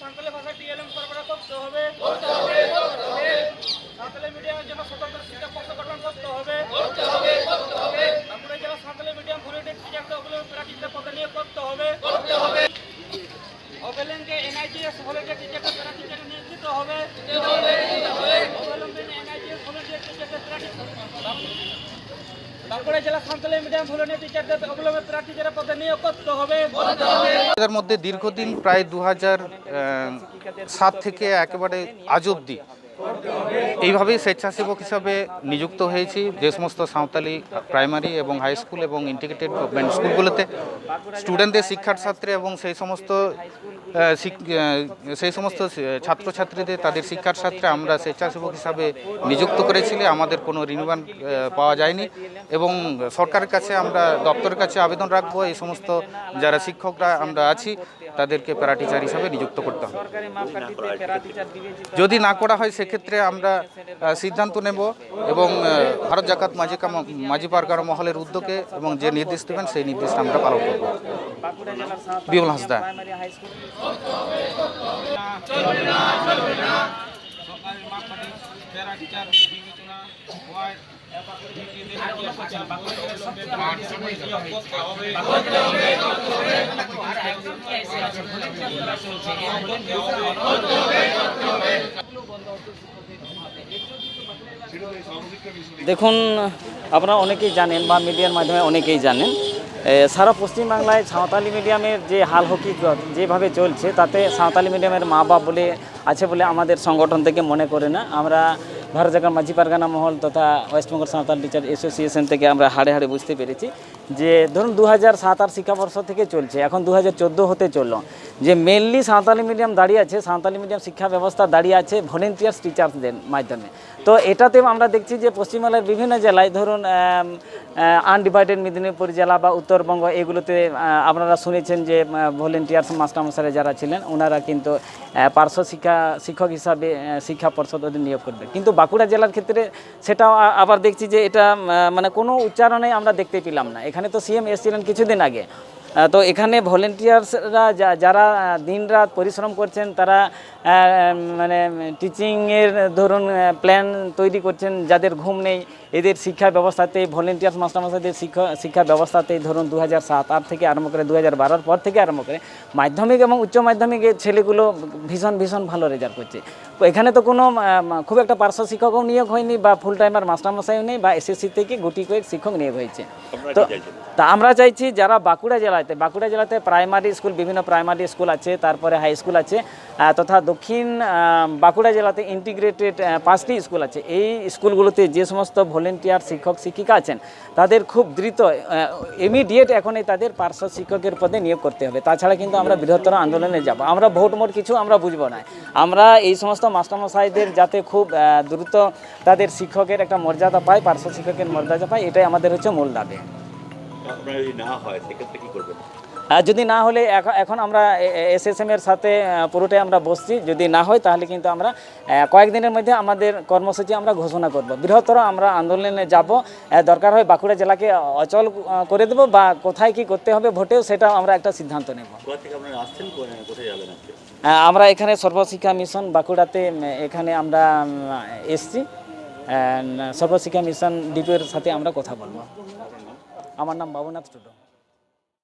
সাঁওতালি ভাষা টিএলএম সরবরাহ করতে হবে। সাঁওতালি মিডিয়ামের জন্য স্বতন্ত্র শিক্ষা পক্ষ গঠন করতে হবে। বাঁকুড়া জেলা সাঁওতালি মিডিয়াম ভলেন্টিয়ার টিচারকে ওগুলো প্রাকৃতিক পদে নিয়োগ করতে হবে। অবহেলনকে এনআইজিএস ভলেন্টিয়ার টিচারকে প্রাকৃতিক নিয়োগ দিতে হবে। অবহেলনকে এনআইজিএস ভলেন্টিয়ার টিচারকে প্রাকৃতিক বাঁকুড়া জেলা মিডিয়াম টিচারদের হবে। এর মধ্যে দীর্ঘদিন প্রায় দু হাজার সাত থেকে একেবারে আজ অবধি এইভাবেই স্বেচ্ছাসেবক হিসাবে নিযুক্ত হয়েছি যে সমস্ত সাঁওতালি প্রাইমারি এবং হাই স্কুল এবং ইন্টিগ্রেটেড গভর্নমেন্ট স্কুলগুলোতে। স্টুডেন্টদের শিক্ষার ছাত্রে এবং সেই সমস্ত সেই সমস্ত ছাত্রছাত্রীদের তাদের শিক্ষার ছাত্রে আমরা স্বেচ্ছাসেবক হিসাবে নিযুক্ত করেছিলে আমাদের কোনো রিনিউয়াল পাওয়া যায়নি। এবং সরকারের কাছে আমরা দপ্তরের কাছে আবেদন রাখব এই সমস্ত যারা শিক্ষকরা আমরা আছি তাদেরকে প্যারা টিচার হিসাবে নিযুক্ত করতে হবে। যদি না করা হয় সেক্ষেত্রে আমরা সিদ্ধান্ত নেব এবং ভারত জাকাত মাঝি মাঝি পারগার মহলের উদ্যোগে এবং যে নির্দেশ দেবেন সেই নির্দেশ আমরা পালন করব। বিমল হাসদা। দেখুন, আপনারা অনেকেই জানেন বা মিডিয়ার মাধ্যমে অনেকেই জানেন সারা পশ্চিমবাংলায় সাঁওতালি মিডিয়ামের যে হাল হকিকত যেভাবে চলছে, তাতে সাঁওতালি মিডিয়ামের মা বাপ বলে আছে বলে আমাদের সংগঠন থেকে মনে করে না। আমরা ভারত জায়গার মাঝি পারগানা মহল তথা ওয়েস্টবেঙ্গল সাঁওতাল টিচার অ্যাসোসিয়েশন থেকে আমরা হাড়ে হাড়ে বুঝতে পেরেছি। যে ধরুন দু হাজার সাত আট শিক্ষাবর্ষ থেকে চলছে, এখন দু হাজার চোদ্দ হতে চলল। যে মেনলি সাঁওতালি মিডিয়াম দাঁড়িয়ে আছে, সাঁওতালি মিডিয়াম শিক্ষা ব্যবস্থা দাঁড়িয়ে আছে ভলেন্টিয়ার্স টিচার্সদের মাধ্যমে। তো এটাতেও আমরা দেখছি যে পশ্চিমবাংলার বিভিন্ন জেলায় ধরুন আনডিভাইডেড মেদিনীপুর জেলা বা উত্তরবঙ্গ, এগুলোতে আপনারা শুনেছেন যে ভলেন্টিয়ার্স মাস্টারমশাই যারা ছিলেন, ওনারা কিন্তু পার্শ্ব শিক্ষা শিক্ষক হিসাবে শিক্ষা পর্ষদ ওদের নিয়োগ করবে। কিন্তু বাঁকুড়া জেলার ক্ষেত্রে সেটাও আবার দেখছি যে এটা মানে কোনো উচ্চারণে আমরা দেখতে পেলাম না। এখানে তো সিএম এসেছিলেন কিছুদিন আগে। তো এখানে ভলেন্টিয়ার্সরা যারা দিনরাত পরিশ্রম করছেন তারা মানে টিচিংয়ের ধরুন প্ল্যান তৈরি করছেন যাদের ঘুম নেই এদের শিক্ষা ব্যবস্থাতে ভলেন্টিয়ার্স মাস্টারমশাইদের শিক্ষা শিক্ষা ব্যবস্থাতে ধরুন দু হাজার সাত আট থেকে আরম্ভ করে দু হাজার বারোর পর থেকে আরম্ভ করে মাধ্যমিক এবং উচ্চ মাধ্যমিকের ছেলেগুলো ভীষণ ভীষণ ভালো রেজাল্ট করছে। এখানে তো কোনো খুব একটা পার্শ্ব শিক্ষকও নিয়োগ হয়নি বা ফুল টাইমার মাস্টারমশাইও নেই বা এসএসসি থেকে গুটি কয়েক শিক্ষক নিয়োগ হয়েছে। তো তা আমরা চাইছি যারা বাঁকুড়া জেলাতে, বাঁকুড়া জেলাতে প্রাইমারি স্কুল বিভিন্ন প্রাইমারি স্কুল আছে, তারপরে হাই স্কুল আছে তথা দক্ষিণ বাঁকুড়া জেলাতে ইন্টিগ্রেটেড পাঁচটি স্কুল আছে। এই স্কুলগুলোতে যে সমস্ত ভলেন্টিয়ার শিক্ষক, শিক্ষিকা আছেন, তাদের খুব দ্রুত ইমিডিয়েট এখনই তাদের পার্শ্ব শিক্ষকের পদে নিয়োগ করতে হবে। তাছাড়া কিন্তু আমরা বৃহত্তর আন্দোলনে যাব। আমরা ভোট মোট কিছু আমরা বুঝব না। আমরা এই সমস্ত মাস্টারমশাইদের যাতে খুব দ্রুত তাদের শিক্ষকের একটা মর্যাদা পায় পার্শ্ব শিক্ষকের মর্যাদা পায় এটাই আমাদের হচ্ছে মূল দাবি। আপনার যদি না হয় সেক্ষেত্রে কি করবেন? আর যদি না হলে এখন আমরা এসএসএম এর সাথে পুরোটাই আমরা বসছি। যদি না হয় তাহলে কিন্তু আমরা কয়েকদিনের মধ্যে আমাদের কর্মসূচি আমরা ঘোষণা করব। বৃহত্তর আমরা আন্দোলনে যাব। দরকার হয় বাঁকুড়া জেলাকে অচল করে দেবো বা কোথায় কি করতে হবে ভোটেও সেটাও আমরা একটা সিদ্ধান্ত নেব। আমরা এখানে সর্বশিক্ষা মিশন বাঁকুড়াতে এখানে আমরা এসছি। সর্বশিক্ষা মিশন ডিপিওর সাথে আমরা কথা বলব। আমার নাম বাবুনাথ টুডু।